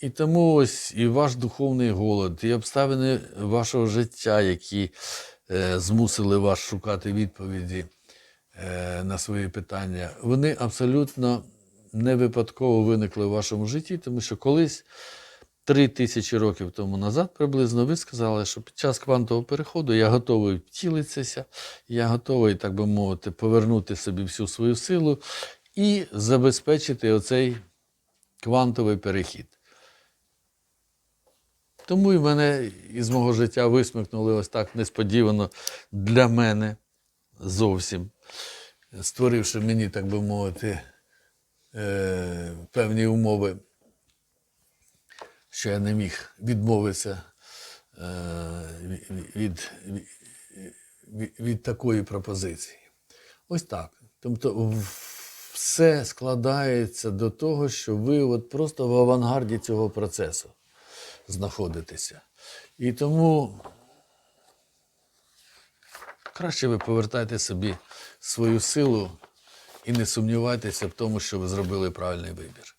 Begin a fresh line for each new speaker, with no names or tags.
І тому ось і ваш духовний голод, і обставини вашого життя, які е, змусили вас шукати відповіді е, на свої питання, вони абсолютно не випадково виникли в вашому житті, тому що колись, три тисячі років тому назад, приблизно, ви сказали, що під час квантового переходу я готовий втілитися, я готовий, так би мовити, повернути собі всю свою силу і забезпечити оцей квантовий перехід. Тому і мене із мого життя висмикнули ось так несподівано для мене зовсім, створивши мені, так би мовити, е, певні умови, що я не міг відмовитися е, від, від, від, такої пропозиції. Ось так. Тобто все складається до того, що ви от просто в авангарді цього процесу знаходитеся. І тому краще ви повертайте собі свою силу і не сумнівайтеся в тому, що ви зробили правильний вибір.